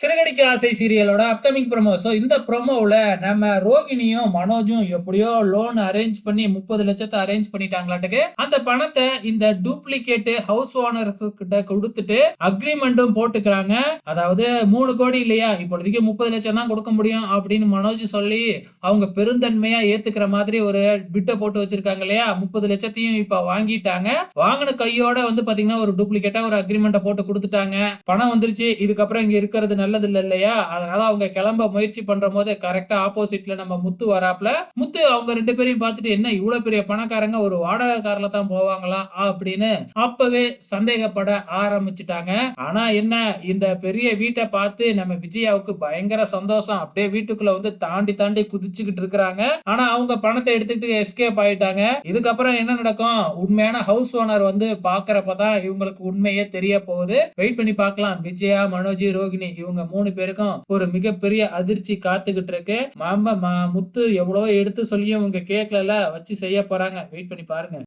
சிறகடிக்க ஆசை சீரியலோட upcoming promo so இந்த ப்ரொமோவில் நம்ம ரோகிணியும் மனோஜும் எப்படியோ லோன் அரேஞ்ச் பண்ணி முப்பது லட்சத்தை அரேஞ்ச் பண்ணிட்டாங்களாட்டுக்கு அந்த பணத்தை இந்த டூப்ளிகேட் ஹவுஸ் ஓனர்கிட்ட கொடுத்துட்டு அக்ரிமெண்ட்டும் போட்டுக்கிறாங்க. அதாவது மூணு கோடி இல்லையா? இப்போதைக்கு முப்பது லட்சம் தான் கொடுக்க முடியும் அப்படின்னு மனோஜ் சொல்லி அவங்க பெருந்தன்மையா ஏத்துக்கிற மாதிரி ஒரு பிட்டை போட்டு வச்சிருக்காங்க இல்லையா? முப்பது லட்சத்தையும் இப்ப வாங்கிட்டாங்க. வாங்கின கையோட வந்து பாத்தீங்கன்னா ஒரு டூப்ளிகேட்டா ஒரு அக்ரிமெண்ட்டை போட்டு கொடுத்துட்டாங்க. பணம் வந்துருச்சு. இதுக்கப்புறம் இங்க இருக்கிறது நல்லது இல்லை இல்லையா அதனால அவங்க கிளம்ப முயற்சி பண்ற போது கரெக்டா ஆப்போசிட்ல நம்ம முத்து வராப்ல முத்து அவங்க ரெண்டு பேரையும் பார்த்துட்டு என்ன இவ்வளவு பெரிய பணக்காரங்க ஒரு வாடகை கார்ல தான் போவாங்களா? அப்படின்னு அப்பவே சந்தேகப்பட ஆரம்பிச்சுட்டாங்க. ஆனா என்ன இந்த பெரிய வீட்டை பார்த்து நம்ம விஜயாவுக்கு பயங்கர சந்தோஷம். அப்படியே வீட்டுக்குள்ள வந்து தாண்டி தாண்டி குதிச்சுக்கிட்டு இருக்கிறாங்க. ஆனா அவங்க பணத்தை எடுத்துக்கிட்டு எஸ்கேப் ஆயிட்டாங்க. இதுக்கப்புறம் என்ன நடக்கும்? உண்மையான ஹவுஸ் ஓனர் வந்து பாக்குறப்பதான் இவங்களுக்கு உண்மையே தெரிய போகுது. வெயிட் பண்ணி பார்க்கலாம். விஜயா மனோஜி ரோகிணி இவங்க மூணு பேருக்கும் ஒரு மிகப்பெரிய அதிர்ச்சி காத்துக்கிட்டு இருக்கு மாமா மா- முத்து எவ்வளவோ எடுத்து சொல்லியும் இவங்க கேட்கல வச்சு செய்ய போறாங்க. வெயிட் பண்ணி பாருங்க.